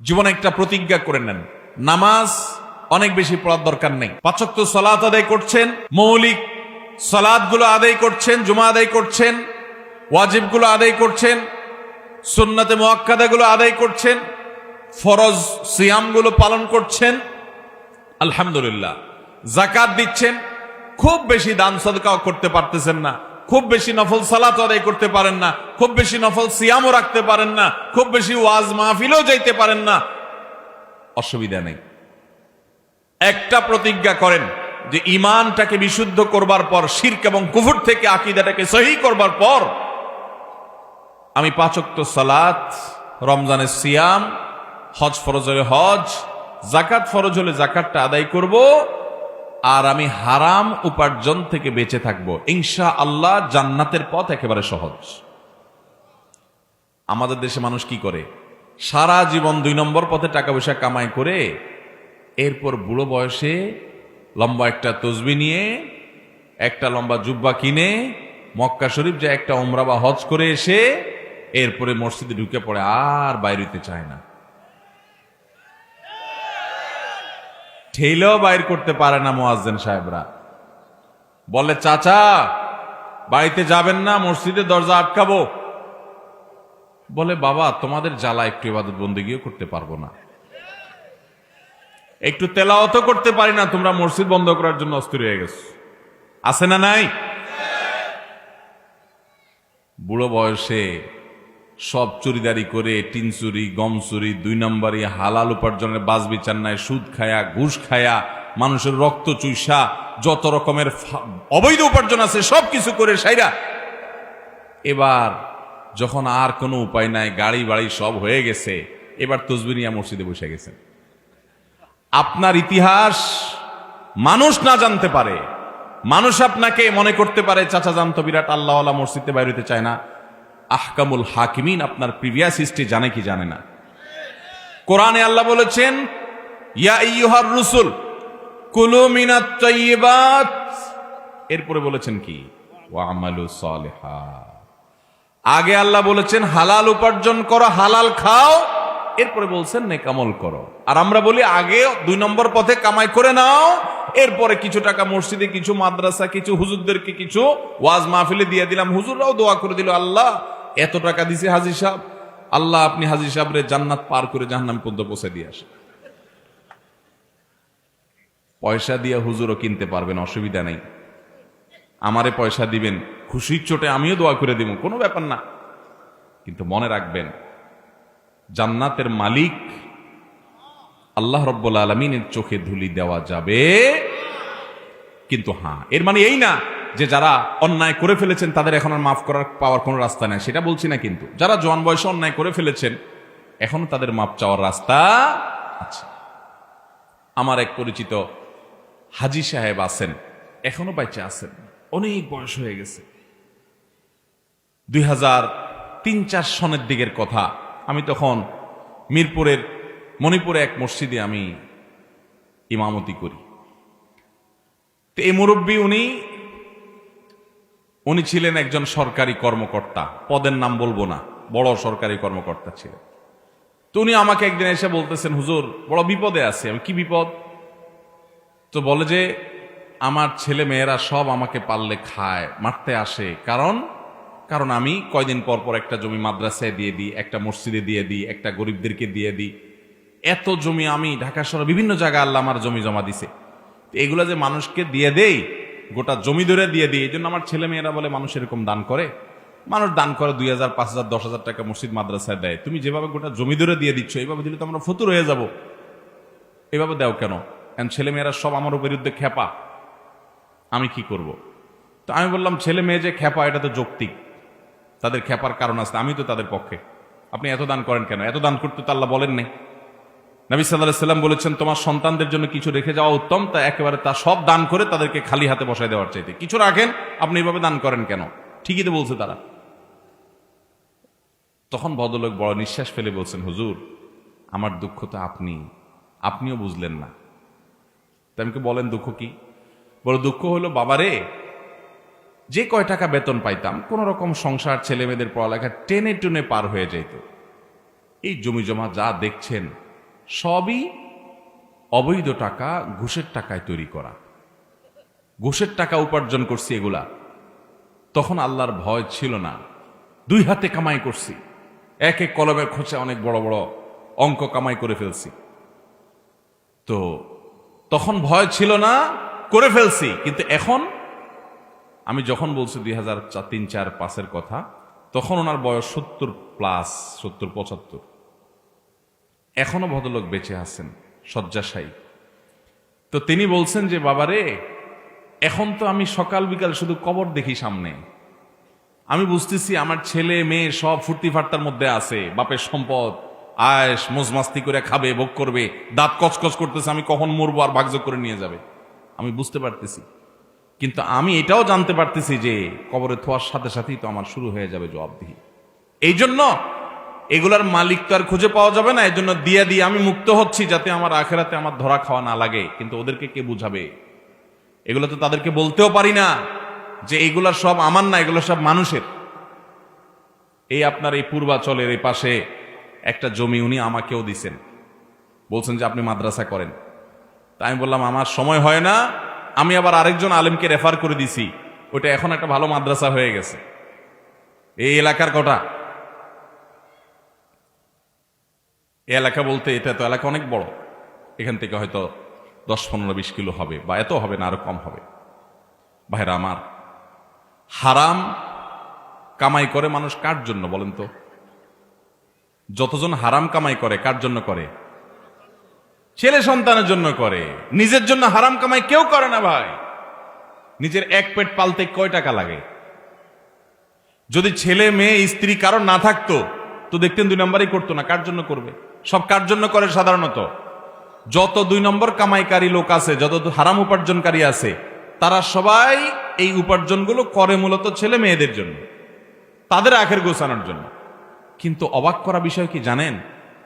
জীবনে একটা প্রতিজ্ঞা করে নেন। নামাজ অনেক বেশি পড়ার দরকার নেই। পাচক তো সলাত আদায় করছেন, মৌলিক সলাদগুলো আদায় করছেন, জুমা আদায় করছেন, ওয়াজিবগুলো আদায় করছেন, সুন্নাতে মোয়াক্কাদাগুলো আদায় করছেন, ফরজ সিয়ামগুলো পালন করছেন, আলহামদুলিল্লাহ। জাকাত দিচ্ছেন, খুব বেশি দান সদকাও করতে পারতেছেন না। খুব বেশি নফল সালাত আদায় করতে পারেন না, খুব বেশি নফল সিয়ামও রাখতে পারেন না, খুব বেশি ওয়াজ মাহফিলও যাইতে পারেন না। অসুবিধা নেই। একটা প্রতিজ্ঞা করেন যে ইমানটাকে বিশুদ্ধ করবার পর, শির্ক এবং কুফুর থেকে আকিদাটাকে সহি করবার পর, আমি পাচক্ত সালাত, রমজানের সিয়াম, হজ ফরজ হলে হজ জাকাত ফরজ হলে জাকাতটা আদায় করব আর আমি হারাম উপার্জন থেকে বেঁচে থাকব। ইনশা আল্লাহ জান্নাতের পথ একেবারে সহজ। আমাদের দেশে মানুষ কি করে? সারা জীবন দুই নম্বর পথে টাকা পয়সা কামাই করে, এরপর বুড়ো বয়সে লম্বা একটা তসবি নিয়ে, একটা লম্বা জুব্বা কিনে, মক্কা শরীফ যে একটা ওমরা বা হজ করে এসে, এরপরে মসজিদে ঢুকে পড়ে, আর বাইরেতে চায় না। ঠেলেও বাইর করতে পারে না মোয়াজ্জেন সাহেবরা। বলে, চাচা, বাড়িতে যাবেন না, মসজিদে দরজা আটকাবো। বলে, বাবা, তোমাদের জ্বালা একটু ইবাদত বন্দিগিও করতে পারব না। একটু তেলাওয়াত করতে পারি না, তোমরা মসজিদ বন্ধ করার জন্য অস্থির হয়ে গেছো। আছে না নাই? বুড়ো বয়সে সব চুরিদারি করে, টিন চুরি, গম চুরি, দুই নম্বরই হালাল উপার্জনের বাজ বিচার নাই, সুদ খায়া, ঘুষ খায়া, মানুষের রক্ত চুইসা, যত রকমের অবৈধ উপার্জন আছে, সব কিছু করে সাইরা। এবার যখন আর কোনো উপায় নাই, গাড়ি বাড়ি সব হয়ে গেছে, এবার তসবিনিয়া মসজিদে বসে গেছেন। আপনার ইতিহাস মানুষ না জানতে পারে। মানুষ আপনাকে মনে করতে পারে, চাচা জানতো বিরাট, আল্লাহওয়ালা মসজিদে বাইরেতে চায় না। আহকামুল হাকিমিন আপনার প্রিভিয়াস হিস্ট্রি জানে কি জানে না। কোরআনে আল্লাহ বলেছেন, ইয়া রুসুল এরপরে বলেছেন কি আগে আল্লাহ বলেছেন, হালাল উপার্জন করো, হালাল খাও। এরপরে বলছেন নেকামল করো। আর আমরা বলি, আগে দুই নম্বর পথে কামাই করে নাও, এরপরে কিছু টাকা মসজিদে, কিছু মাদ্রাসা, কিছু হুজুরদেরকে কিছু ওয়াজ মাহফিলে দিয়ে দিলাম, হুজুররাও দোয়া করে দিল আল্লাহ। এত টাকা দিছে হাজি সাহেব? আল্লাহ আপনি হাজি সাহেবরে জান্নাত পার করে জাহান্নাম পর্যন্ত পৌঁছে দিয়ে আসেন। পয়সা দিয়ে হুজুরও কিনতে পারবেন, অসুবিধা নেই। আমারে পয়সা দিবেন, খুশির চোটে আমিও দোয়া করে দিব, কোনো ব্যাপার না। কিন্তু মনে রাখবেন, জান্নাতের মালিক আল্লাহ রব্বুল আলমিনের চোখে ধুলি দেওয়া যাবে। কিন্তু হ্যাঁ এর মানে এই না যে যারা অন্যায় করে ফেলেছেন, তাদের এখন আর মাফ করার পাওয়ার কোনো রাস্তা নেই। সেটা বলছি না কিন্তু। যারা জোয়ান বয়সে অন্যায় করে ফেলেছেন, এখনও তাদের মাপ চাওয়ার রাস্তা আছে। আমার এক পরিচিত হাজি সাহেব আছেন, এখনও বাইচে আছেন, অনেক বয়স হয়ে গেছে। দুই হাজার তিন চার সনের দিকের কথা, আমি তখন মিরপুরের, মণিপুরে এক মসজিদে আমি ইমামতি করি। তো এই মুরব্বী উনি উনি ছিলেন একজন সরকারি কর্মকর্তা। পদের নাম বলব না, বড় সরকারি কর্মকর্তা ছিলেন। তো উনি আমাকে একদিন এসে বলতেছেন, হুজুর, বড় বিপদে আছে আমি। কি বিপদ? তো বলে যে, আমার ছেলে মেয়েরা সব আমাকে পারলে খায়, মারতে আসে। কারণ কারণ আমি কয়দিন পর পর একটা জমি মাদ্রাসায় দিয়ে দিই, একটা মসজিদে দিয়ে দিই, একটা গরিবদেরকে দিয়ে দিই। এত জমি আমি ঢাকা শহরে বিভিন্ন জায়গায় আল্লাহ আমার জমি জমা দিছে। এগুলো যে মানুষকে দিয়ে দেই গোটা জমি ধরে দিয়ে দিই এই জন্য আমার ছেলে মেয়েরা বলে, মানুষ এরকম দান করে? মানুষ দান করে দুই হাজার, পাঁচ হাজার, দশ হাজার টাকা মসজিদ, মাদ্রাসায় দেয়। তুমি যেভাবে গোটা জমি ধরে দিয়ে দিচ্ছ, এইভাবে দিলে তো আমরা ফতুর হয়ে যাব। এভাবে দাও কেন? এখন ছেলে মেয়েরা সব আমার বিরুদ্ধে খেপা আমি কি করব। তো আমি বললাম, ছেলে মেয়ে যে খেপা এটা তো যৌক্তিক। তাদের খেপার কারণ আছে আমি তো তাদের পক্ষে। আপনি এত দান করেন কেন? এত দান করতে তো আল্লাহ বলেন নাই নবী সাল্লাহ সাল্লাম বলেছেন, তোমার সন্তানদের জন্য কিছু রেখে যাওয়া উত্তম, তা একেবারে তা সব দান করে তাদেরকে খালি হাতে বসায় দেওয়ার চাইতে। কিছু রাখেন, আপনি এইভাবে দান করেন কেন? ঠিকই তো বলছে তারা। তখন ভদ্রলোক বড় নিঃশ্বাস ফেলে বলছেন, হুজুর, আমার দুঃখ তো আপনি, আপনিও বুঝলেন না। তা আমাকে বলেন দুঃখ কি? বড় দুঃখ হলো, বাবারে, যে কয় টাকা বেতন পাইতাম, কোন রকম সংসার ছেলে মেয়েদের পড়ালেখা টেনে টুনে পার হয়ে যেত এই জমি জমা যা দেখছেন সবই অবৈধ টাকা, ঘুষের টাকায় তৈরি করা। ঘুষের টাকা উপার্জন করছি এগুলা। তখন আল্লাহর ভয় ছিল না। দুই হাতে কামাই করছি। এক এক কলমের খোঁচে অনেক বড় বড় অঙ্ক কামাই করে ফেলছি। তো তখন ভয় ছিল না, করে ফেলছি। কিন্তু এখন আমি যখন বলছি দুই হাজার তিন চার পাঁচের কথা, তখন ওনার বয়স সত্তর প্লাস, সত্তর পঁচাত্তর। এখনও ভদ্রলোক বেঁচে আছেন, শয্যাশায়ী। তো তিনি বলছেন যে, বাবারে, এখন তো আমি সকাল বিকাল শুধু কবর দেখি সামনে। আমি বুঝতেছি আমার ছেলে, মেয়ে সব ফুর্তি ফার্তার মধ্যে আছে। বাপের সম্পদ আয়েস মোজমাস্তি করে খাবে, ভোগ করবে, দাঁত কচকচ করতেছে, আমি কখন মরবো আর ভাগযোগ করে নিয়ে যাবে? আমি বুঝতে পারতেছি। কিন্তু আমি এটাও জানতে পারতেছি যে, কবরে থোয়ার সাথে সাথেই তো আমার শুরু হয়ে যাবে জবাবদিহি। এই জন্য এগুলার মালিক তো আর খুঁজে পাওয়া যাবে না এই জন্য দিয়ে দিয়ে আমি মুক্ত হচ্ছি যাতে আমার আখেরাতে আমার ধরা খাওয়া না লাগে। কিন্তু ওদেরকে কে বুঝাবে? এগুলো তো তাদেরকে বলতেও পারি না যে এগুলা সব আমার না, এগুলো সব মানুষের। এই আপনার এই পূর্বাচলের এই পাশে একটা জমি উনি আমাকেও দিছেন। বলছেন যে আপনি মাদ্রাসা করেন। তাই আমি বললাম, আমার সময় হয় না, আমি আবার আরেকজন আলেমকে রেফার করে দিছি। ওটা এখন একটা ভালো মাদ্রাসা হয়ে গেছে। এই এলাকার কটা এই এলাকা বলতে এটা তো এলাকা অনেক বড়। এখান থেকে হয়তো দশ, পনেরো, বিশ কিলো হবে বা এত হবে না, আরও কম হবে। ভাইরা আমার, হারাম কামাই করে মানুষ কার জন্য বলেন তো? যতজন হারাম কামাই করে, কার জন্য করে? ছেলে সন্তানের জন্য করে। নিজের জন্য হারাম কামাই কেউ করে না ভাই। নিজের এক পেট পালতে কয় টাকা লাগে? যদি ছেলে, মেয়ে, স্ত্রী কারণ না থাকতো, তো দেখতেন দুই নম্বরই করতো না, কার জন্য করবে? সব কার জন্য করে সাধারণত? যত দুই নম্বর কামাইকারী লোক আছে, যত হারাম উপার্জনকারী আছে, তারা সবাই এই উপার্জনগুলো করে মূলত ছেলে মেয়েদের জন্য, তাদের আখের গোছানোর জন্য। কিন্তু অবাক করা বিষয় কি জানেন?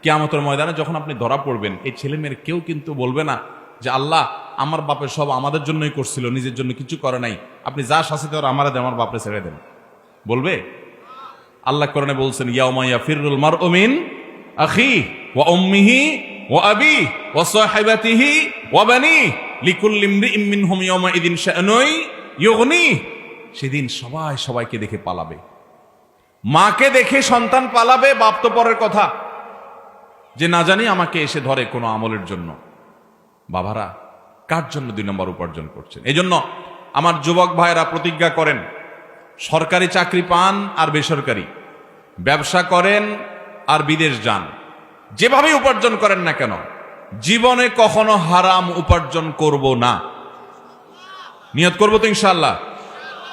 কেয়ামতের ময়দানে যখন আপনি ধরা পড়বেন, এই ছেলে মেয়ের কেউ কিন্তু বলবে না যে, আল্লাহ, আমার বাপের সব আমাদের জন্যই করছিল, নিজের জন্য কিছু করে নাই। আপনি যা শাসিত আমার আমার বাপরে ছেড়ে দেন। বলবে? আল্লাহ করণে বলছেন ইয়াউমাইয়া ফিরুল মার ওমিন আবি ওয়া সাহিবাতিহি ওয়া বানি লিকুল্লি ইমরিইম মিনহুম ইয়াউমাইদিন শাআনুই ইউগনি। সেদিন সবাই সবাইকে দেখে পালাবে। মাকে দেখে সন্তান পালাবে, বাপ তো পরের কথা। যে না জানি আমাকে এসে ধরে কোনো আমলের জন্য। বাবারা, কার জন্য দুই নম্বর উপার্জন করছেন? এই জন্য আমার যুবক ভাইয়েরা প্রতিজ্ঞা করেন, সরকারি চাকরি পান আর বেসরকারি। ব্যবসা করেন আর বিদেশ যান। যেভাবে উপার্জন করেন না কেন, জীবনে কখনো হারাম উপার্জন করব না। নিয়ত করব তো ইনশাল্লাহ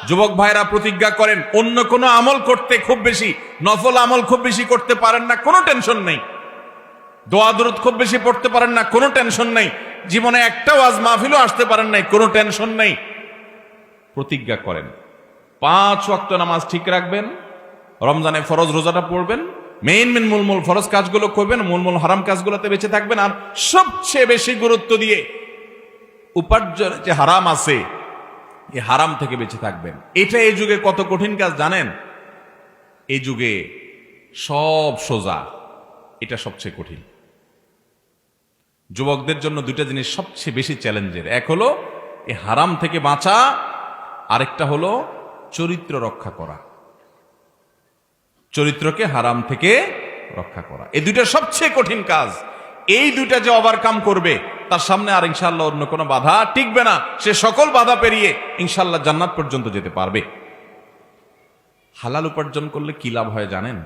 যুবক ভাইরা প্রতিজ্ঞা করেন, অন্য কোনো আমল করতে খুব বেশি, নফল আমল খুব বেশি করতে পারেন না, কোনো টেনশন নেই। দোয়া দরুদ খুব বেশি পড়তে পারেন না, কোনো টেনশন নেই। জীবনে একটাও আজ মাহফিলও আসতে পারেন নাই, কোনো টেনশন নেই। প্রতিজ্ঞা করেন। পাঁচ ওয়াক্ত নামাজ ঠিক রাখবেন, রমজানে ফরজ রোজাটা পড়বেন মেইন মেন মূলমূল ফরজ কাজগুলো করবেন মূলমূল হারাম কাজগুলোতে বেঁচে থাকবেন। আর সবচেয়ে বেশি গুরুত্ব দিয়ে উপার্জন যে হারাম আছে, এই হারাম থেকে বেঁচে থাকবেন। এটা এই যুগে কত কঠিন কাজ জানেন? এই যুগে সব সোজা। এটা সবচেয়ে কঠিন। যুবকদের জন্য দুইটা জিনিস সবচেয়ে বেশি চ্যালেঞ্জের। এক হলো, এই হারাম থেকে বাঁচা, আরেকটা হলো, চরিত্র রক্ষা করা। চরিত্রকে হারাম থেকে রক্ষা করা। এই দুইটা সবচেয়ে কঠিন কাজ। এই দুইটা যে ওভারকাম করবে, তার সামনে আর ইনশাল্লাহ অন্য কোনো বাধা টিকবে না। সে সকল বাধা পেরিয়ে ইনশাল্লাহ জান্নাত পর্যন্ত যেতে পারবে। হালাল উপার্জন করলে কি লাভ হয় জানেন?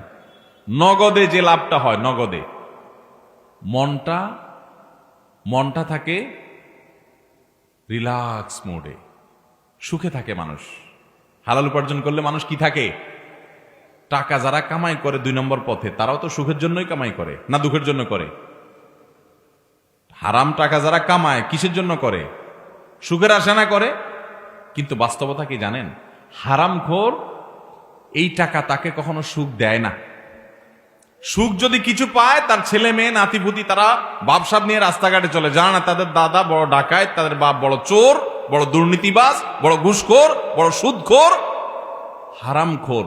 নগদে যে লাভটা হয়, নগদে। মনটা মনটা থাকে রিল্যাক্স মোডে। সুখে থাকে মানুষ। হালাল উপার্জন করলে মানুষ কি থাকে? টাকা যারা কামাই করে দুই নম্বর পথে, তারাও তো সুখের জন্যই কামাই করে, না দুঃখের জন্য করে? হারাম টাকা যারা কামায়, কিসের জন্য করে? সুখের আশা না করে? কিন্তু বাস্তবতা কি জানেন? হারাম খোর এই টাকা তাকে কখনো সুখ দেয় না। সুখ যদি কিছু পায়, তার ছেলে মেয়ে, নাতিপুতি, তারা বাপসাব নিয়ে রাস্তাঘাটে চলে জানা না, তাদের দাদা বড় ডাকায় তাদের বাপ বড় চোর, বড় দুর্নীতিবাজ, বড় ঘুষখোর, বড় সুদখোর। হারামখোর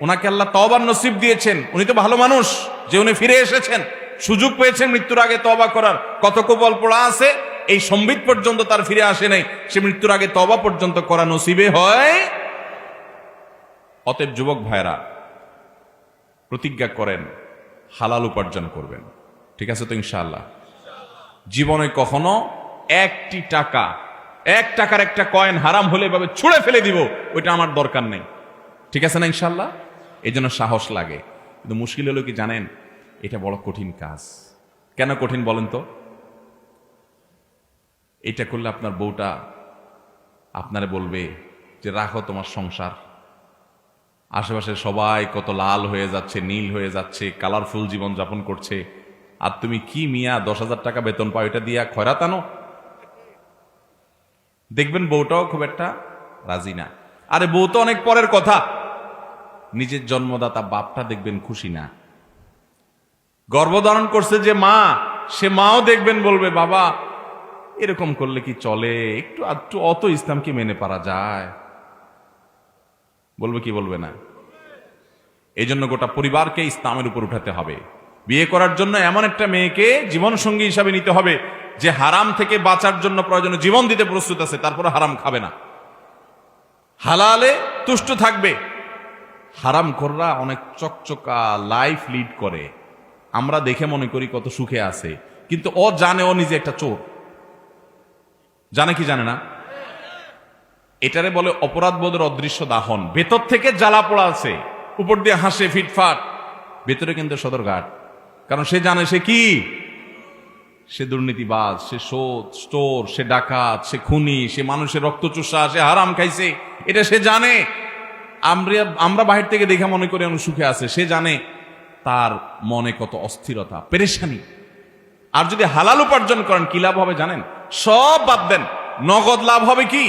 ওনাকে আল্লাহ তবার নসিব দিয়েছেন। উনি তো ভালো মানুষ, যে উনি ফিরে এসেছেন। সুযোগ পেয়েছেন মৃত্যুর আগে তবা করার। কত কবল পড়া আছে, এই সম্বিত পর্যন্ত তার ফিরে আসে নাই। সে মৃত্যুর আগে তবা পর্যন্ত করা নসিবে হয়। অতএব যুবক ভাইরা প্রতিজ্ঞা করেন, হালাল উপার্জন করবেন। ঠিক আছে তো ইনশাআল্লাহ? জীবনে কখনো একটি টাকা, এক টাকার একটা কয়েন হারাম হলে এভাবে ছুঁড়ে ফেলে দিব, ওইটা আমার দরকার নেই। ঠিক আছে না ইনশাল্লাহ? এই জন্য সাহস লাগে। কিন্তু মুশকিল হলো কি জানেন? এটা বড় কঠিন কাজ। কেন কঠিন বলেন তো? এটা করলে আপনার বউটা আপনারে বলবে যে, রাখো তোমার সংসার। আশেপাশে সবাই কত লাল হয়ে যাচ্ছে, নীল হয়ে যাচ্ছে কালারফুল জীবন যাপন করছে। আর তুমি কি মিয়া, দশ হাজার টাকা বেতন পাও, এটা দিয়া খয়রাত আনো? দেখবেন বউটাও খুব একটা রাজি না। আরে বউ তো অনেক পরের কথা। নিজের জন্মদাতা বাপটা দেখবেন খুশি না। গর্ভধারণ করছে যে মা, সে মাও দেখবেন বলবে, বাবা, এরকম করলে কি চলে? একটু একটু অত ইসলাম কি মেনে পারা যায়। বলবে কি বলবে না? এই জন্য গোটা পরিবারকে ইসলামের উপর উঠাতে হবে। বিয়ে করার জন্য এমন একটা মেয়েকে জীবন সঙ্গী হিসাবে নিতে হবে যে হারাম থেকে বাঁচার জন্য প্রয়োজনে জীবন দিতে প্রস্তুত আছে, তারপরে হারাম খাবে না। হালালে তুষ্ট থাকবে। হারাম কররা অনেক চকচকা লাইফ লিড করে। আমরা দেখে মনে করি কত সুখে আছে। কিন্তু ও জানে ও নিজে একটা চোর। জানে কি জানে না? এটারে বলে অপরাধ বোধের অদৃশ্য দাহন। ভেতর থেকে জ্বালা পোড়া আছে। উপর দিয়ে হাসে ফিটফাট। ভেতরে কিন্তু সদরঘাট। কারণ সে জানে সে কি? সে দুর্নীতিবাজ, সে সোদ স্টোর সে ডাকাত, সে খুনি, সে মানুষের রক্তচোষা, সে হারাম খাইছে, এটা সে জানে। আমরা আমরা বাহির থেকে দেখে মনে করি অনেক সুখে আছে, সে জানে তার মনে কত অস্থিরতা, পেরেশানি। আর যদি হালাল উপার্জন করেন, কি লাভ হবে জানেন? সব বাদ দেন। নগদ লাভ হবে কি?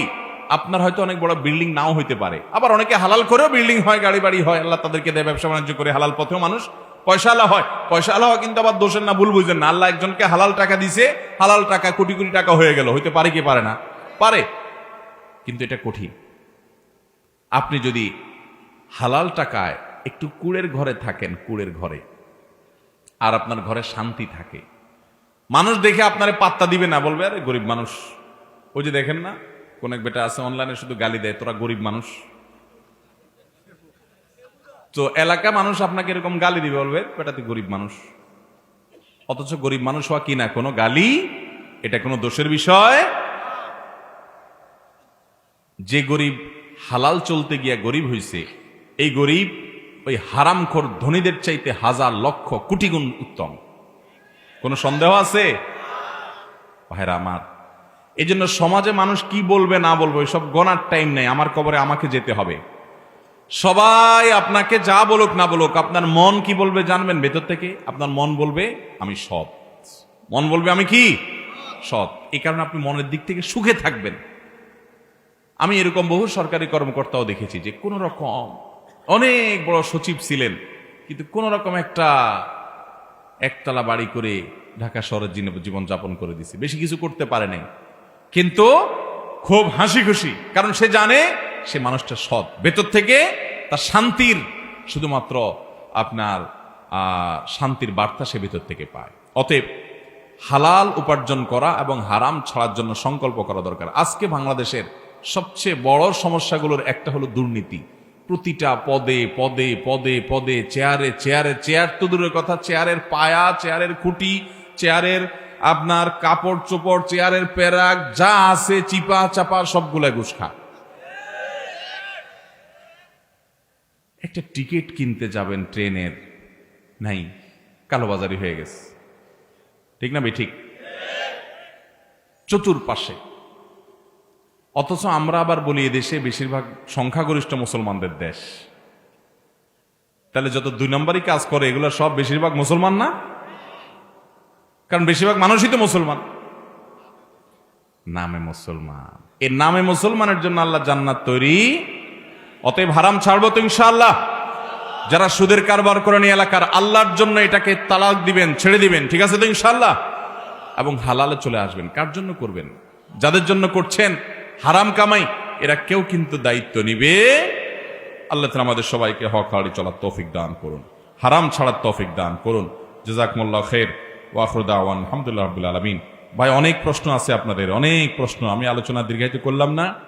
আপনার হয়তো অনেক বড় বিল্ডিং নাও হইতে পারে। আবার অনেকে হালাল করেও বিল্ডিং হয়, গাড়ি বাড়ি হয়, আল্লাহ তাদেরকে দেয় ব্যবসা বাণিজ্য করে হালাল পথেও মানুষ পয়সা আলা হয়, পয়সা আলা হয় কিন্তু আবার দোষের না, ভুল বুঝেন না। আল্লাহ একজনকে হালাল টাকা দিছে, হালাল টাকা কোটি কোটি টাকা হয়ে গেল, হইতে পারে কি পারে না? পারে, কিন্তু এটা কঠিন। আপনি যদি হালাল টাকায় একটু কুড়ের ঘরে থাকেন, কুড়ের ঘরে, আর আপনার ঘরে শান্তি থাকে, মানুষ দেখে আপনারে পাত্তা দিবে না, বলবে, আরে গরিব মানুষ। ওই যে দেখেন না, কোন এক বেটা আছে অনলাইনে শুধু গালি দেয়, তোরা গরিব মানুষ। তো এলাকা মানুষ আপনাকে এরকম গালি দিবে, বলবে বেটা তুই গরিব মানুষ? অথচ গরিব মানুষ হওয়া কি না, কোনো গালি? এটা কোনো দোষের বিষয়? যে গরিব হালাল চলতে গিয়া গরিব হইছে, এই গরিব ওই হারামখোর ধনীদের চাইতে হাজার লক্ষ কোটি গুণ উত্তম। কোনো সন্দেহ আছে? ভাইরা আমার এই জন্য সমাজে মানুষ কি বলবে না বলবে সব গনার টাইম নেই, আমার কবরে আমাকে যেতে হবে। সবাই আপনাকে যা বলুক না বলুক, আপনার মন কি বলবে জানবেন? ভেতর থেকে আপনার মন বলবে, আমি সৎ। মন বলবে, আমি কি? সৎ। এই কারণে আপনি মনের দিক থেকে সুখে থাকবেন। আমি এরকম বহু সরকারি কর্মকর্তাও দেখেছি যে কোন রকম অনেক বড় সচিব ছিলেন, কিন্তু কোন রকম একটা একতলা বাড়ি করে ঢাকা শহরের জীবন যাপন করে দিছে বেশি কিছু করতে পারে নাই কিন্তু খুব হাসি খুশি কারণ সে জানে সে মানুষটা সৎ। ভেতর থেকে তার শান্তির শুধুমাত্র আপনার শান্তির বার্তা সে ভেতর থেকে পায়। অতএব হালাল উপার্জন করা এবং হারাম ছাড়ার জন্য সংকল্প করা দরকার। আজকে বাংলাদেশের সবচেয়ে বড় সমস্যাগুলোর একটা হলো দুর্নীতি। প্রতিটা পদে পদে পদে পদে, চেয়ারে চেয়ারে, চেয়ার তো দূরের কথা, চেয়ারের পায়া, চেয়ারের খুঁটি, চেয়ারের আপনার কাপড় চোপড়, চেয়ারের প্যারাক, যা আছে, চিপা, চাপা সবগুলা ঘুষ একটা টিকিট কিনতে যাবেন ট্রেনের। নাই, কালোবাজারি হয়ে গেছে। ঠিক না ভাই? ঠিক। চতুর্পাশে। অথচ আমরা আবার বলি এদেশে বেশিরভাগ সংখ্যাগরিষ্ঠ মুসলমানদের দেশ। তাহলে যত দুই নম্বরই কাজ করে, এগুলো সব বেশিরভাগ মুসলমান না? কারণ বেশিরভাগ মানুষই তো মুসলমান। নামে মুসলমান। এর নামে মুসলমানের জন্য আল্লাহ জান্নাত তৈরি অতএব হারাম ছাড়বো তো ইনশাআল্লাহ। যারা সুদের কারবার করেন এলাকার আল্লাহর জন্য এটাকে তালাক দিবেন, ছেড়ে দিবেন, ঠিক আছে তো ইনশাআল্লাহ? এবং হালালে চলে আসবেন, কার জন্য করবেন? যাদের জন্য করছেন, হারাম কামাই, এরা কেউ কিন্তু দায়িত্ব নিবে। আল্লাহ তাআলা আমাদের সবাইকে হক, হাড়ি চলার তৌফিক দান করুন। হারাম ছাড়ার তৌফিক দান করুন। জাজাকমুল্লাহ খের ওয়াফরুদ্দাওয়ান আলহামদুলিল্লাহ রাব্বুল আলামিন। ভাই, অনেক প্রশ্ন আছে আপনাদের, অনেক প্রশ্ন। আমি আলোচনা দীর্ঘায়িত করলাম না।